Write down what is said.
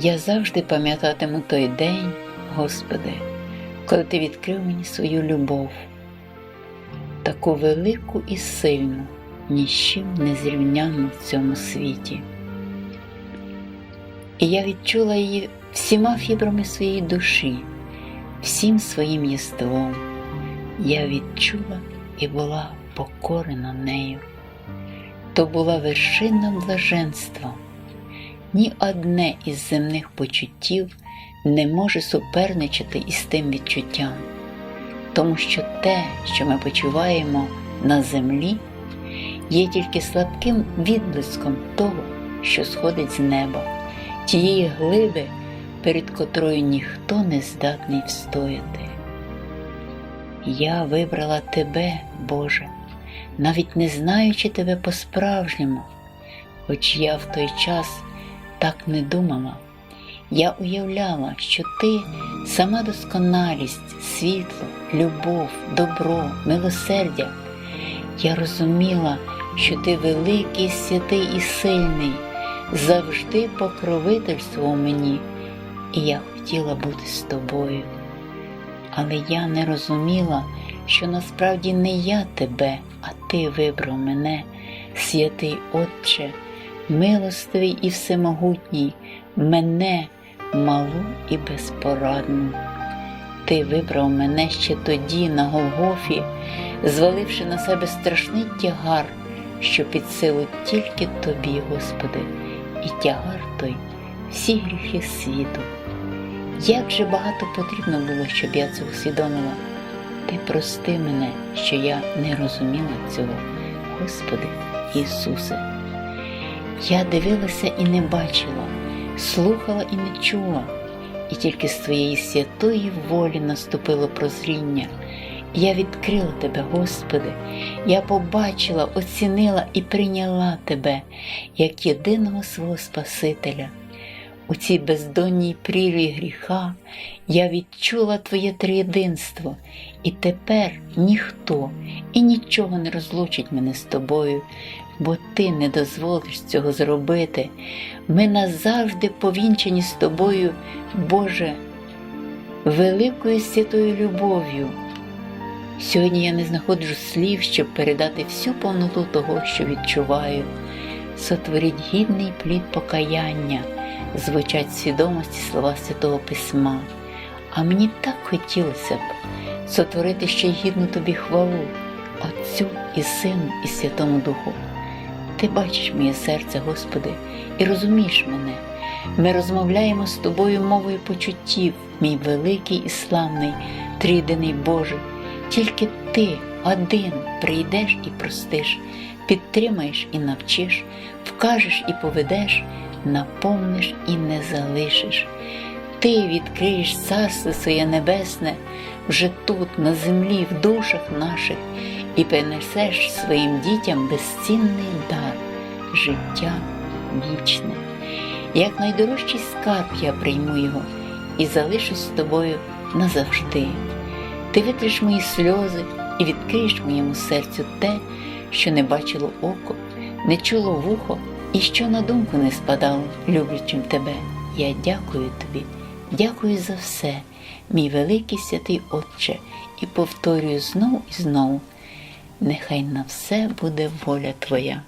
Я завжди пам'ятатиму той день, Господи, коли Ти відкрив мені свою любов, таку велику і сильну, ні з чим не зрівняну в цьому світі. І я відчула її всіма фібрами своєї душі, всім своїм єством. Я відчула і була покорена нею. То була вершина блаженства. Ні одне із земних почуттів не може суперничати із тим відчуттям, тому що те, що ми почуваємо на землі, є тільки слабким відблиском того, що сходить з неба, тієї глиби, перед котрою ніхто не здатний встояти. Я вибрала тебе, Боже, навіть не знаючи тебе по-справжньому, хоч я в той час так не думала. Я уявляла, що ти сама досконалість, світло, любов, добро, милосердя. Я розуміла, що ти великий, святий і сильний, завжди покровительствував мені, і я хотіла бути з тобою. Але я не розуміла, що насправді не я тебе, а ти вибрав мене, святий Отче, милостивий і всемогутній, мене, малу і безпорадну. Ти вибрав мене ще тоді, на Голгофі, зваливши на себе страшний тягар, що під силу тільки тобі, Господи, і тягар той всі гріхи світу. Як же багато потрібно було, щоб я це усвідомила. Ти прости мене, що я не розуміла цього, Господи Ісусе. Я дивилася і не бачила, слухала і не чула, і тільки з Твоєї святої волі наступило прозріння. Я відкрила Тебе, Господи, я побачила, оцінила і прийняла Тебе як єдиного свого Спасителя. У цій бездонній прірві гріха я відчула Твоє триєдинство, і тепер ніхто і нічого не розлучить мене з тобою, бо Ти не дозволиш цього зробити. Ми назавжди повінчені з тобою, Боже, великою святою любов'ю. Сьогодні я не знаходжу слів, щоб передати всю повноту того, що відчуваю. Сотворіть гідний плід покаяння, звучать в свідомості слова Святого Письма. А мені так хотілося б сотворити ще гідну тобі хвалу, Отцю і Сину, і Святому Духу. Ти бачиш моє серце, Господи, і розумієш мене. Ми розмовляємо з тобою мовою почуттів, мій великий і славний, трійдений Боже. Тільки ти один прийдеш і простиш, підтримаєш і навчиш, вкажеш і поведеш, наповниш і не залишиш. Ти відкриєш царство своє небесне вже тут, на землі, в душах наших, і принесеш своїм дітям безцінний дар, життя вічне. Як найдорожчий скарб я прийму його і залишусь з тобою назавжди. Ти витриш мої сльози і відкриєш моєму серцю те, що не бачило око, не чуло вухо і що на думку не спадало, люблячим тебе. Я дякую тобі, дякую за все, мій великий святий Отче, і повторюю знову і знову. Нехай на все буде воля Твоя.